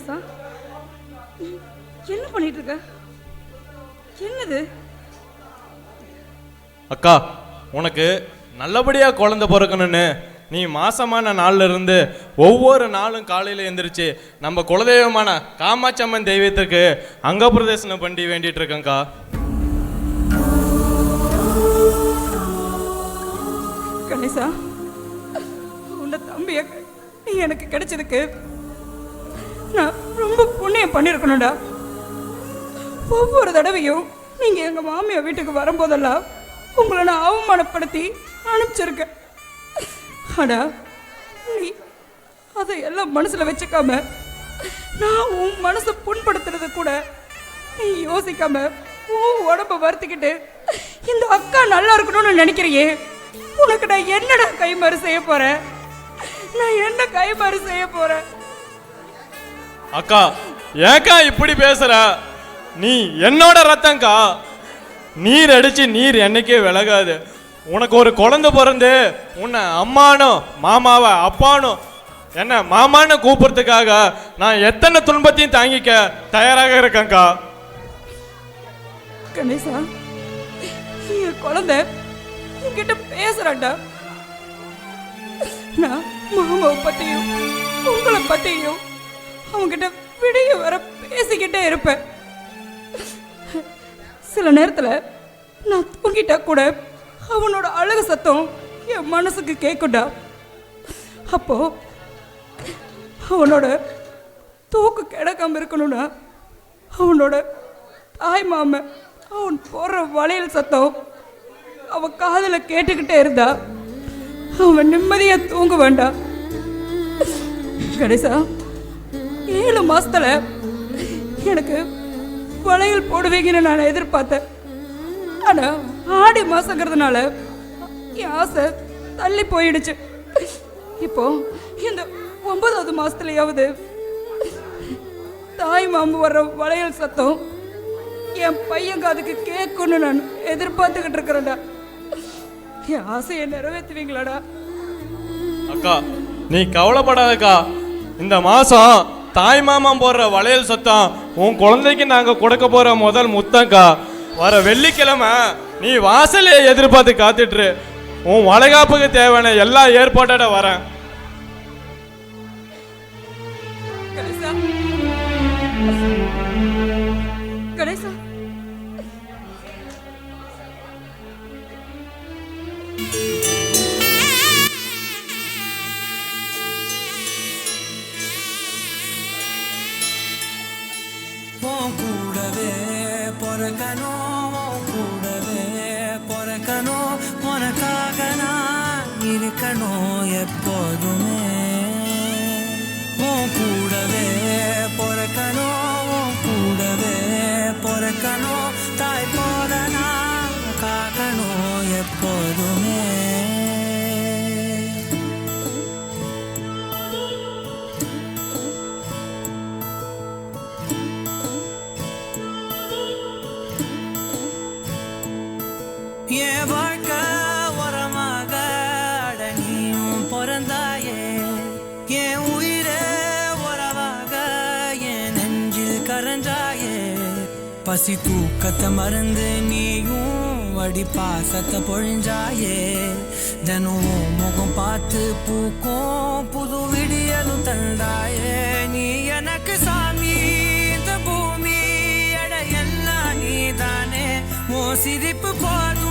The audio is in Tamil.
வயசா? என்ன பண்ணிட்டு இருக்க என்னது? அக்கா உனக்கு நல்லபடியாக குழந்த பிறக்கணும்னு நீ மாசமான நாள்ல இருந்து ஒவ்வொரு நாளும் காலையில் எந்திரிச்சு நம்ம குலதெய்வமான காமாச்சம்மன் தெய்வத்துக்கு அங்க பிரதேசனம் பண்ணி வேண்டிட்டு இருக்கேங்க்கா கணேசா உன்னை தம்பிய நீ எனக்கு கிடைச்சதுக்கு நான் ரொம்ப புண்ணியம் பண்ணியிருக்கணும்டா ஒவ்வொரு தடவையும் நீங்கள் எங்கள் மாமியார் வீட்டுக்கு வரும்போதெல்லாம் உங்களை நான் அவமானப்படுத்தி அனுப்பிச்சிருக்கேன். அடா நீ அதை எல்லாம் மனசில் வச்சுக்காம நான் உன் மனசை புண்படுத்துறது கூட நீ யோசிக்காம உன் உடம்ப வருத்திக்கிட்டு இந்த அக்கா நல்லா இருக்கணும்னு நினைக்கிறியே? உனக்கு நான் என்னடா கைமாறு செய்ய போகிறேன் நான் என்ன கைமாறு செய்ய போகிறேன் அக்கா ஏக்கா இப்படி பேசுற? நீ என்னோட ரத்தம்க்கா. நீர் அடிச்சு நீர் என்னைக்கே விலகாது. உனக்கு ஒரு குழந்தை பிறந்து உன்னை அம்மானும் மாமாவை அப்பானும் என்ன மாமான்னு கூப்பிடுறதுக்காக நான் எத்தனை துன்பத்தையும் தாங்கிக்க தயாராக இருக்கேன்க்கா. கணேசா என் குழந்தை என்கிட்ட பேசுறான்டா. நான் மாமாவை பத்தியும் உங்களை பத்தியும் அவன்கிட்ட விடிய வர பேசிக்கிட்டே இருப்பேன். சில நேரத்தில் நான் தூங்கிட்டா கூட அவனோட அழகு சத்தம் என் மனசுக்கு கேட்குண்டா அப்போ அவனோட தூக்கு கிடக்காம இருக்கணும்னா அவனோட தாய் மாமன் அவன் போடுற வளையல் சத்தம் அவன் காதில் கேட்டுக்கிட்டே இருந்தா அவன் நிம்மதியாக தூங்க வேண்டாம் கணேசா ஏழு மாசத்துல எனக்கு வளையல் போடுவீங்கன்னு நான் எதிர்பார்த்தேன். ஆனா ஆடி மாசங்கிறதுனால என் ஆசை தள்ளி போயிடுச்சு. இப்போ இந்த ஒன்பதாவது மாசத்துலயாவது தாய் மாம்பு வர்ற வளையல் சத்தம் என் பையன் காதுக்கு கேட்கும்னு நான் எதிர்பார்த்துக்கிட்டு இருக்கிறேன்டா. என் ஆசையை நிறைவேற்றுவீங்களாடா. அக்கா நீ கவலைப்படாதக்கா. இந்த மாசம் தாய் மாமா போடுற வளையல் சத்தம் உன் குழந்தைக்கு நாங்க கொடுக்க போற முதல் முத்தங்கா? வர வெள்ளிக்கிழமை நீ வாசலே எதிர்பார்த்து காத்துட்டுரு உன் வளைகாப்புக்கு தேவையான எல்லா ஏற்பாட்டோட வரேன். கணேசா. உன் கூடவே பிறக்கணும் உன் கூடவே பிறக்கணும். உனக்காக நான் இருக்கணும் எப்போதுமே. உன் கூடவே பிறக்கணும் உன் கூடவே பிறக்கணும். தாய் போல நான் காக்கணும் எப்போதுமே. என் வாழ்க்கை உரமாக நீயும் பிறந்தாயே என் உயிரே உறவாக என் நெஞ்சில் கரஞ்சாயே. பசி தூக்கத்தை மறந்து நீயும் வடி பாசத்தை பொழிஞ்சாயே. தினமும் முகம் பார்த்து பூக்கும் புது விடியலும் தந்தாயே. நீ எனக்கு சாமி இந்த பூமி எட எல்லாம் நீதானே. ஓ சிரிப்பு போதும்.